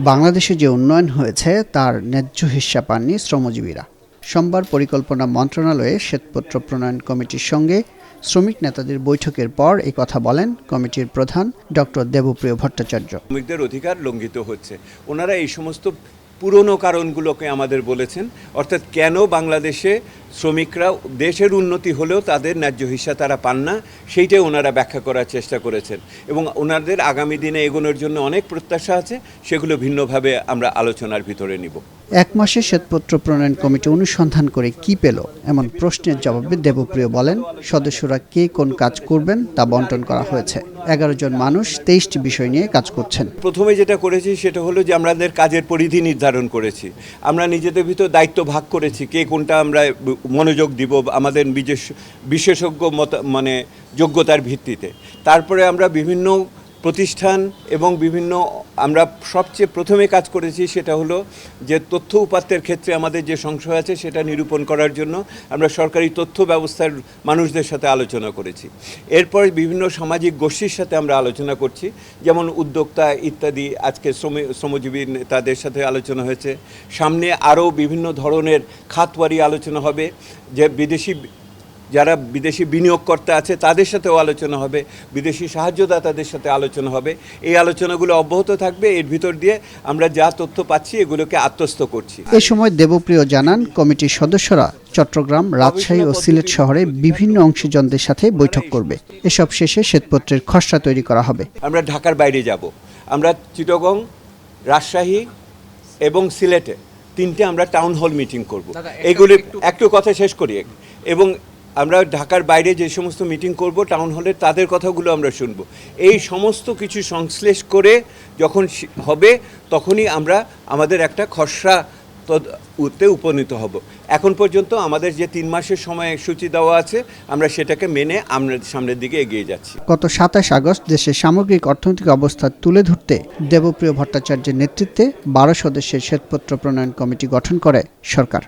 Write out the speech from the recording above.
বাংলাদেশে যে উন্নয়ন হয়েছে, তার ন্যায্য হিস্যা পাননি শ্রমজীবীরা। সোমবার পরিকল্পনা মন্ত্রণালয়ে শ্বেতপত্র প্রণয়ন কমিটির সঙ্গে শ্রমিক নেতাদের বৈঠকের পর এই কথা বলেন কমিটির প্রধান ডক্টর দেবপ্রিয় ভট্টাচার্য। শ্রমিকদের অধিকার লঙ্ঘিত হচ্ছে। ওনারা এই সমস্ত পুরনো কারণগুলোকে আমাদের বলেছেন। অর্থাৎ কেন বাংলাদেশে শ্রমিকরা দেশের উন্নতি হলেও তাদের ন্যায্য হিস্সা তারা পান না, সেইটাই ওনারা ব্যাখ্যা করার চেষ্টা করেছেন। এবং ওনাদের আগামী দিনে এগোনোর জন্য অনেক প্রত্যাশা আছে, সেগুলো ভিন্নভাবে আমরা আলোচনার ভিতরে নিব। এক মাসে শ্বেতপত্র প্রণয়ন কমিটি অনুসন্ধান করে কি পেল, এমন প্রশ্নের জবাবে দেবপ্রিয় বলেন, সদস্যরা কে কোন কাজ করবেন তা বন্টন করা হয়েছে। এগারো জন মানুষ তেইশটি বিষয় নিয়ে কাজ করছেন। প্রথমে যেটা করেছি সেটা হলো যে আমাদের কাজের পরিধি নির্ধারণ করেছি। আমরা নিজেদের ভিতর দায়িত্ব ভাগ করেছি, কে কোনটা আমরা মনোযোগ দিব আমাদের বিশেষ বিশেষজ্ঞ মত মানে যোগ্যতার ভিত্তিতে। তারপরে আমরা বিভিন্ন প্রতিষ্ঠান এবং বিভিন্ন আমরা সবচেয়ে প্রথমে কাজ করেছি সেটা হলো যে তথ্য উপাত্তের ক্ষেত্রে আমাদের যে সংশয় আছে সেটা নিরূপণ করার জন্য আমরা সরকারি তথ্য ব্যবস্থার মানুষদের সাথে আলোচনা করেছি। এরপর বিভিন্ন সামাজিক গোষ্ঠীর সাথে আমরা আলোচনা করছি, যেমন উদ্যোক্তা ইত্যাদি, আজকে শ্রম, শ্রমজীবী তাদের সাথে আলোচনা হয়েছে। সামনে আরও বিভিন্ন ধরনের খাতওয়ারি আলোচনা হবে, যে বিদেশি যারা বিদেশি বিনিয়োগকর্তা আছে তাদের সাথেও আলোচনা হবে। বিদেশি সাহায্যদাতাদের সাথে আলোচনা হবে। এই আলোচনাগুলো অব্যাহত থাকবে। এর ভিতর দিয়ে আমরা যা তথ্য পাচ্ছি এগুলোকে আত্মস্থ করছি। এ সময় দেবপ্রিয় জানান কমিটির সদস্যরা চট্টগ্রাম রাজশাহী ও সিলেট শহরে বিভিন্ন অংশীজনদের সাথে বৈঠক করবে। এসব শেষে শ্বেতপত্রের খসড়া তৈরি করা হবে। আমরা ঢাকার বাইরে যাব। আমরা চিটগং রাজশাহী এবং সিলেটে তিনটে আমরা টাউন হল মিটিং করব। এগুলি একটু কথা শেষ করি। এবং আমরা ঢাকার বাইরে যে সমস্ত মিটিং করব, টাউন হলে তাদের কথাগুলো আমরা শুনব। এই সমস্ত কিছু সংশ্লেষ করে যখন হবে, তখনই আমরা আমাদের একটা খসড়া উতে উপনীত হব। এখন পর্যন্ত আমাদের যে তিন মাসের সময় সূচি দেওয়া আছে, আমরা সেটাকে মেনে আমরা সামনের দিকে এগিয়ে যাচ্ছি। গত সাতাশ আগস্ট দেশের সামগ্রিক অর্থনৈতিক অবস্থা তুলে ধরতে দেবপ্রিয় ভট্টাচার্যের নেতৃত্বে বারো সদস্যের শ্বেতপত্র প্রণয়ন কমিটি গঠন করে সরকার।